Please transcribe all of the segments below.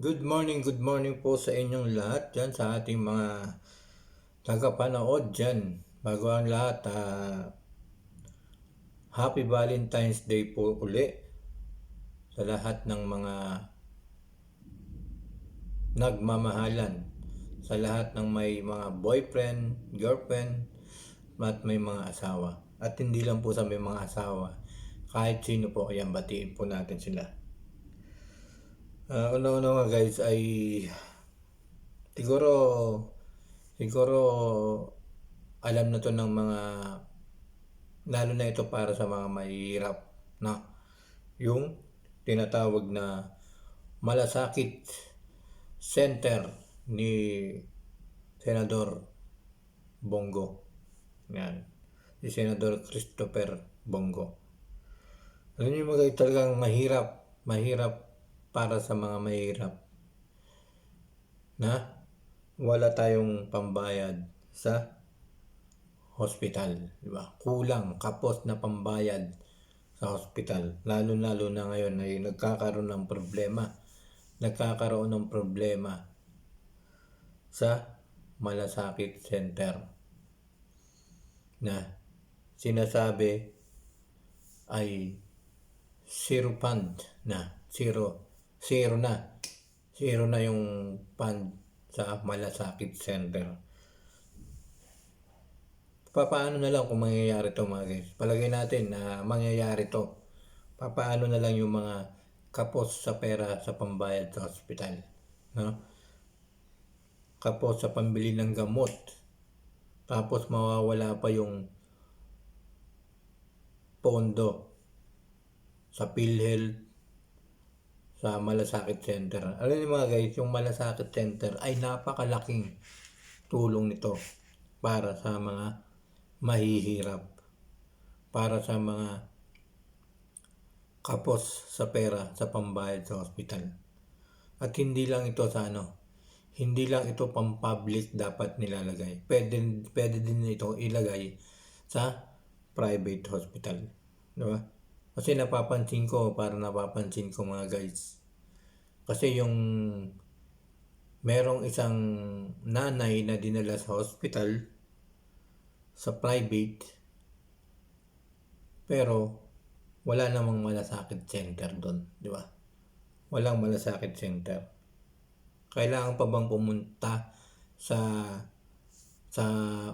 Good morning, good morning po sa inyong lahat dyan, sa ating mga tagapanood dyan. Bago ang lahat, ah, Happy Valentine's Day po uli sa lahat ng mga nagmamahalan, sa lahat ng may mga boyfriend, girlfriend, at may mga asawa. At hindi lang po sa may mga asawa, kahit sino po, ayan, batiin po natin sila. Ah, una-una nga guys ay siguro siguro alam na to ng mga lalo na ito para sa mga mahihirap na yung tinatawag na malasakit center ni Senador Bongo. Yan. Si Senador Christopher Bongo. Alam niyo mga talagang mahirap, mahirap para sa mga mahirap na wala tayong pambayad sa hospital, di ba? Kulang, kapos na pambayad sa hospital. Lalo-lalo na ngayon ay nagkakaroon ng problema. Nagkakaroon ng problema sa malasakit center na sinasabi ay zero fund na zero zero na. Zero na yung fund sa malasakit center. Papaano na lang kung mangyayari to mga guys? Palagay natin na mangyayari to. Papaano na lang yung mga kapos sa pera sa pambayad sa hospital no? Kapos sa pambili ng gamot. Tapos mawawala pa yung pondo sa PhilHealth sa Malasakit Center. Alam niyo mga guys, yung Malasakit Center ay napakalaking tulong nito para sa mga mahihirap, para sa mga kapos sa pera sa pambayad sa hospital. At hindi lang ito sa ano, hindi lang ito pang public dapat nilalagay. Pwede, pwede din ito ilagay sa private hospital. Di ba? Kasi napapansin ko, para napapansin ko mga guys. Kasi yung merong isang nanay na dinala sa hospital sa private pero wala namang malasakit center doon, di ba? Walang malasakit center. Kailangan pa bang pumunta sa sa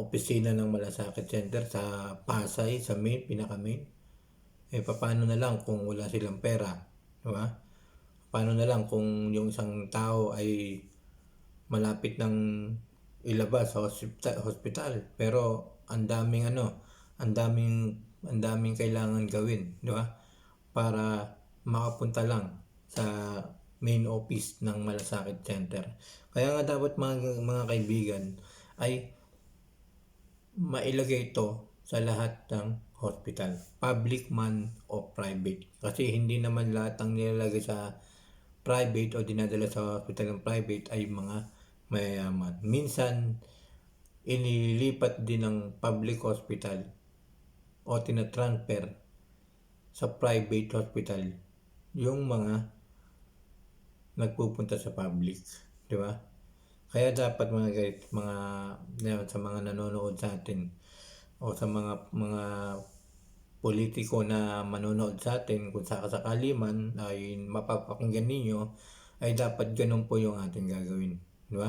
opisina ng malasakit center sa Pasay, sa main, pinaka main? Eh paano na lang kung wala silang pera, di ba? Paano na lang kung yung isang tao ay malapit ng ilabas sa hospital, pero ang daming ano, ang daming ang daming kailangan gawin, di ba? Para makapunta lang sa main office ng Malasakit Center. Kaya nga dapat mga, mga kaibigan ay mailagay ito sa lahat ng hospital, public man o private. Kasi hindi naman lahat ng nilalagay sa private o dinadala sa hospital ng private ay mga mayayaman. Minsan, inilipat din ng public hospital o tinatransfer sa private hospital yung mga nagpupunta sa public. Di ba? Kaya dapat mga guys, mga sa mga nanonood sa atin, o sa mga mga politiko na manonood sa atin kung sakasakali man ay mapapakinggan ninyo ay dapat ganun po yung ating gagawin di ba?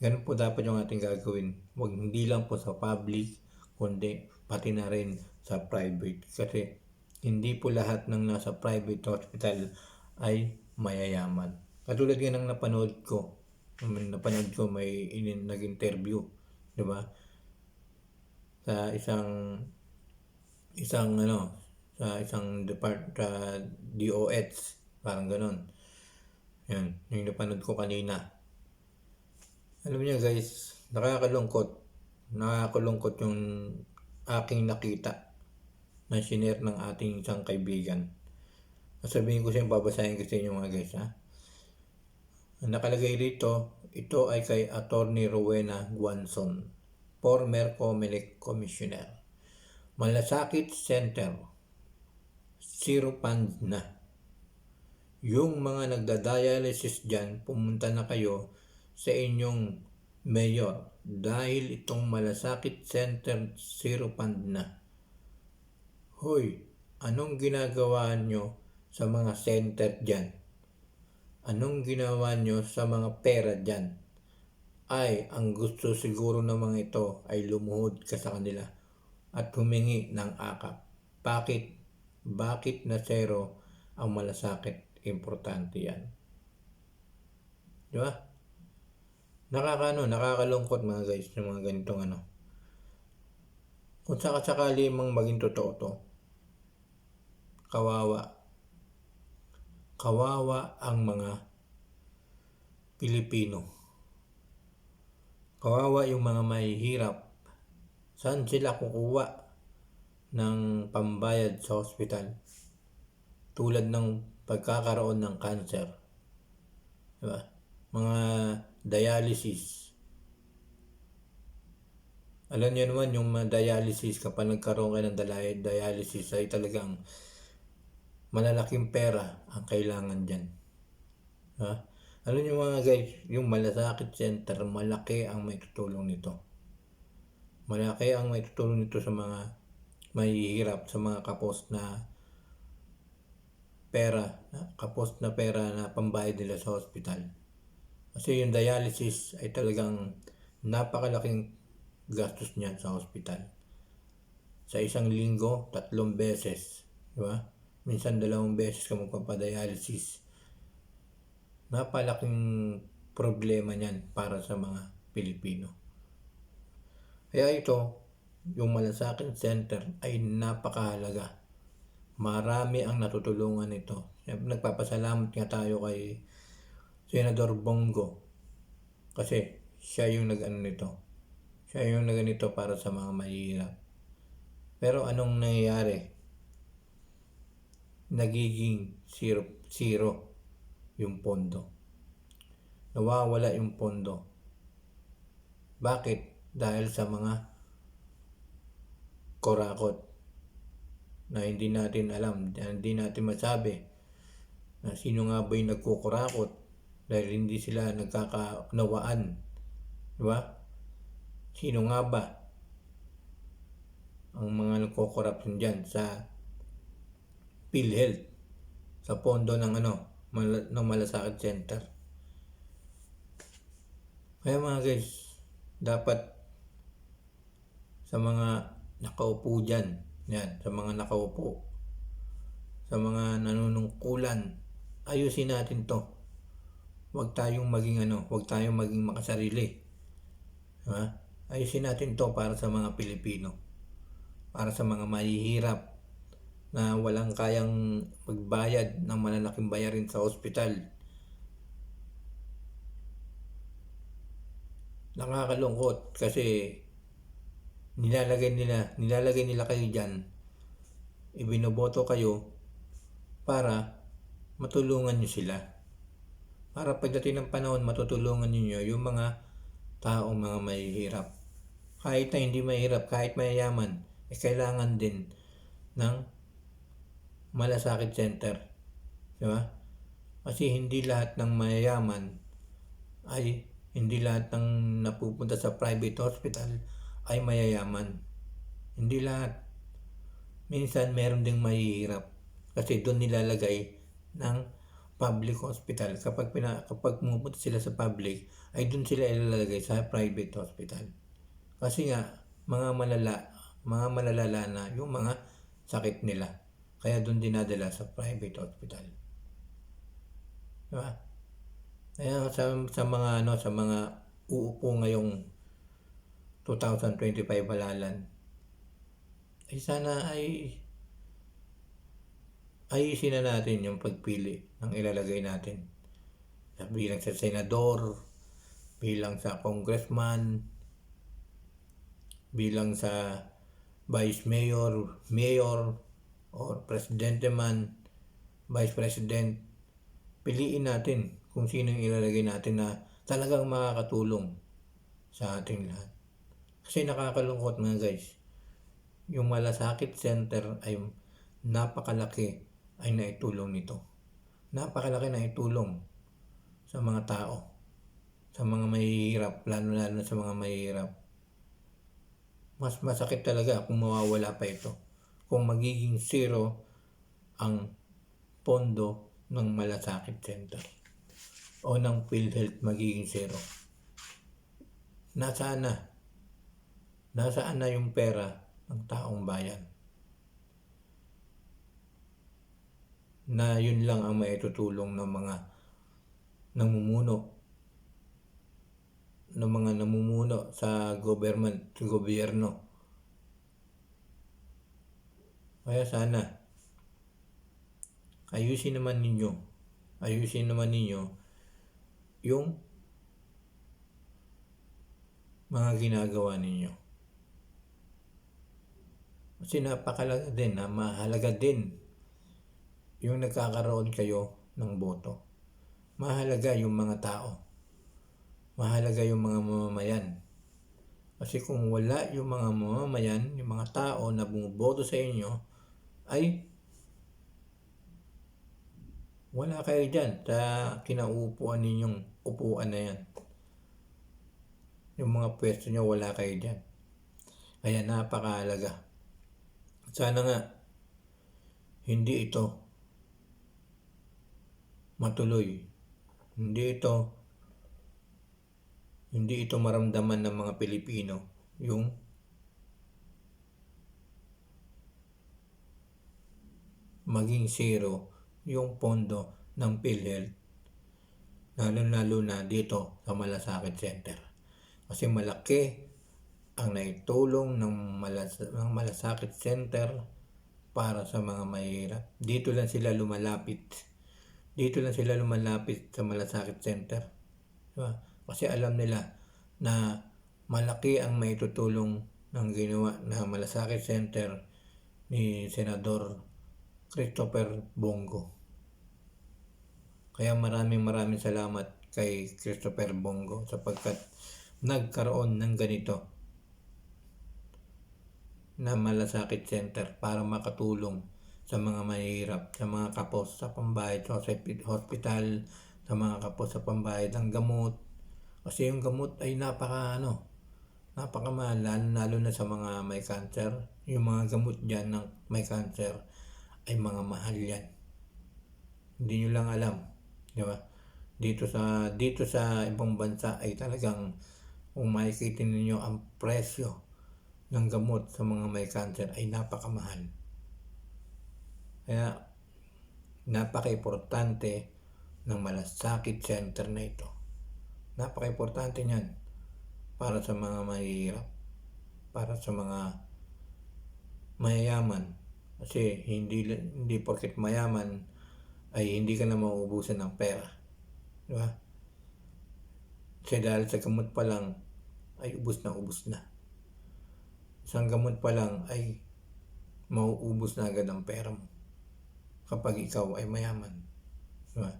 Ganun po dapat yung ating gagawin. Wag hindi lang po sa public kundi pati na rin sa private. Kasi hindi po lahat ng nasa private hospital ay mayayaman. Katulad nga ng napanood ko napanood ko may in, nag-interview di ba sa isang isang ano sa isang depart uh, DOH parang ganon yan yung napanood ko kanina. Alam niyo guys nakakalungkot nakakalungkot yung aking nakita na sinare ng ating isang kaibigan. Sabihin ko siya babasahin ko sa inyo mga guys ha? Nakalagay dito ito ay kay Attorney Rowena Guanson former COMELEC Commissioner. Malasakit Center, zero fund na. yung mga nagda-dialysis dyan, pumunta na kayo sa inyong mayor dahil itong malasakit center zero fund na. Hoy, anong ginagawa nyo sa mga center dyan? Anong ginawa nyo sa mga pera dyan? Ay, ang gusto siguro ng mga ito ay lumuhod ka sa kanila at humingi ng akap. Bakit? Bakit na zero ang malasakit? Importante yan. Di ba? Nakakano, nakakalungkot mga guys ng mga ganitong ano. Kung sakasakali mang maging totoo to, kawawa. Kawawa ang mga Pilipino. Kawawa yung mga mahihirap. Saan sila kukuha ng pambayad sa hospital? Tulad ng pagkakaroon ng cancer. Diba? Mga dialysis. Alam niyo naman yung dialysis, kapag nagkaroon kayo ng dialysis ay talagang malalaking pera ang kailangan dyan. Ha? Alam niyo mga guys, yung malasakit center, malaki ang may tutulong nito. Malaki ang may tutulong nito sa mga mahihirap, sa mga kapos na pera, kapos na pera na pambayad nila sa hospital. Kasi yung dialysis ay talagang napakalaking gastos niyan sa hospital. Sa isang linggo, tatlong beses. Di ba? Minsan dalawang beses ka magpapadialysis. Napalaking problema niyan para sa mga Pilipino. Kaya ito, yung Malasakit Center ay napakahalaga. Marami ang natutulungan nito. Nagpapasalamat nga tayo kay Senador Bongo kasi siya yung nag-ano nito. Siya yung nag-ganito para sa mga mahihirap. Pero anong nangyayari? Nagiging zero, zero yung pondo. Nawawala yung pondo. Bakit? Dahil sa mga korakot na hindi natin alam, hindi natin masabi na sino nga ba yung nagkukurakot dahil hindi sila nagkakaunawaan. Di ba? Sino nga ba ang mga nagkukorupsyon dyan sa PhilHealth sa pondo ng ano mal- ng Malasakit Center. Kaya mga guys, dapat sa mga nakaupo dyan, yan, sa mga nakaupo, sa mga nanunungkulan, ayusin natin to. Huwag tayong maging ano, huwag tayong maging makasarili. Ha? Ayusin natin to para sa mga Pilipino. Para sa mga mahihirap na walang kayang magbayad ng malalaking bayarin sa ospital. Nakakalungkot kasi nilalagay nila, nilalagay nila kayo dyan, ibinoboto kayo para matulungan nyo sila. Para pagdating ng panahon, matutulungan niyo yung mga taong mga mahihirap. Kahit na hindi mahirap, kahit mayayaman, eh kailangan din ng malasakit center. Di ba? Kasi hindi lahat ng mayayaman ay hindi lahat ng napupunta sa private hospital ay mayayaman. Hindi lahat. Minsan meron ding mahihirap kasi doon nilalagay ng public hospital. Kapag, pina, kapag pumupunta sila sa public, ay doon sila ilalagay sa private hospital. Kasi nga, mga malala, mga malalala na yung mga sakit nila. Kaya doon dinadala sa private hospital. Diba? Kaya sa, sa mga ano, sa mga uupo ngayong 2025 halalan, ay sana ay ayusin na natin yung pagpili ng ilalagay natin. Bilang sa senador, bilang sa congressman, bilang sa vice mayor, mayor, or presidente man, vice president, piliin natin kung sino yung ilalagay natin na talagang makakatulong sa ating lahat. Kasi nakakalungkot mga guys, yung malasakit center ay napakalaki ay naitulong nito. napakalaki na itulong sa mga tao, sa mga mahihirap, lalo-lalo na sa mga mahihirap. Mas masakit talaga kung mawawala pa ito. Kung magiging zero ang pondo ng Malasakit Center o ng PhilHealth magiging zero. Nasaan na? Nasaan na yung pera ng taong bayan? Na yun lang ang maitutulong ng mga namumuno ng mga namumuno sa government, sa gobyerno. Kaya sana ayusin naman ninyo, ayusin naman ninyo yung mga ginagawa ninyo. Kasi napakalaga din, na mahalaga din yung nagkakaroon kayo ng boto. Mahalaga yung mga tao. Mahalaga yung mga mamamayan. Kasi kung wala yung mga mamamayan, yung mga tao na bumuboto sa inyo, ay wala kayo dyan sa kinauupuan ninyong upuan na yan. Yung mga pwesto nyo, wala kayo dyan. Kaya napakahalaga. Sana nga, hindi ito matuloy. Hindi ito hindi ito maramdaman ng mga Pilipino yung maging zero yung pondo ng PhilHealth lalo-lalo na dito sa Malasakit Center. Kasi malaki ang naitulong ng, malas ng Malasakit Center para sa mga mahirap. Dito lang sila lumalapit. Dito lang sila lumalapit sa Malasakit Center. Diba? Kasi alam nila na malaki ang maitutulong ng ginawa na Malasakit Center ni Senador Christopher Bongo. Kaya maraming maraming salamat kay Christopher Bongo sapagkat nagkaroon ng ganito na Malasakit Center para makatulong sa mga mahirap, sa mga kapos sa pambayad sa hospital, sa mga kapos sa pambayad ng gamot. Kasi yung gamot ay napaka ano, napakamahal, lalo, na sa mga may cancer. Yung mga gamot dyan ng may cancer ay mga mahal yan. Hindi nyo lang alam. Di ba? Dito sa, dito sa ibang bansa ay talagang kung makikita ninyo ang presyo ng gamot sa mga may cancer ay napakamahal. Kaya napaka-importante ng malasakit center na ito. Napaka-importante niyan para sa mga mahihirap, para sa mga mayayaman. Kasi hindi hindi porket mayaman ay hindi ka na mauubusan ng pera. Di ba? Kasi dahil sa gamot pa lang ay ubus na ubus na isang gamot pa lang ay mauubos na agad ang pera mo kapag ikaw ay mayaman. Diba?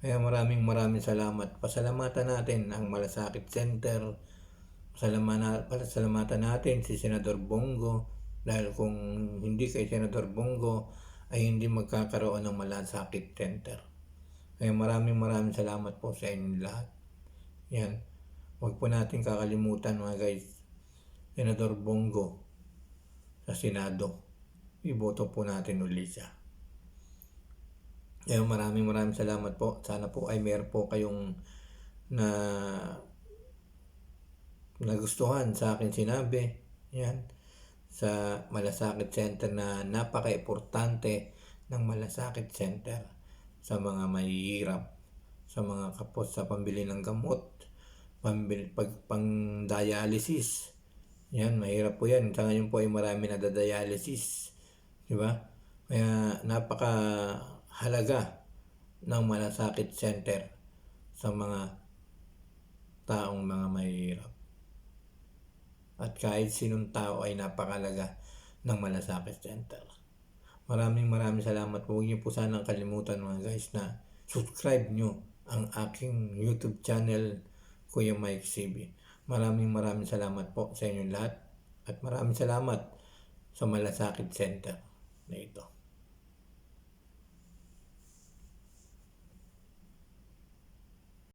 Kaya maraming maraming salamat. Pasalamatan natin ang Malasakit Center. Pasalamatan natin si Senador Bongo dahil kung hindi kay Senador Bongo ay hindi magkakaroon ng Malasakit Center. Kaya maraming maraming salamat po sa inyo lahat. Yan. Huwag po natin kakalimutan mga guys Senador Bongo sa Senado. Iboto po natin ulit siya. Kaya maraming maraming salamat po. Sana po ay meron po kayong na nagustuhan sa akin sinabi. Yan. Sa Malasakit Center na napaka-importante ng Malasakit Center sa mga mahihirap, sa mga kapos sa pambili ng gamot, pambili, pag, pang dialysis, yan, mahirap po yan. Sa ngayon po ay marami na dialysis. Di ba? Kaya napaka halaga ng malasakit center sa mga taong mga. At kahit sinong tao ay napakalaga ng malasakit center. Maraming maraming salamat po. Huwag niyo po sanang kalimutan mga guys na subscribe nyo ang aking YouTube channel Kuya Mike CB. Maraming maraming salamat po sa inyong lahat at maraming salamat sa Malasakit Center na ito.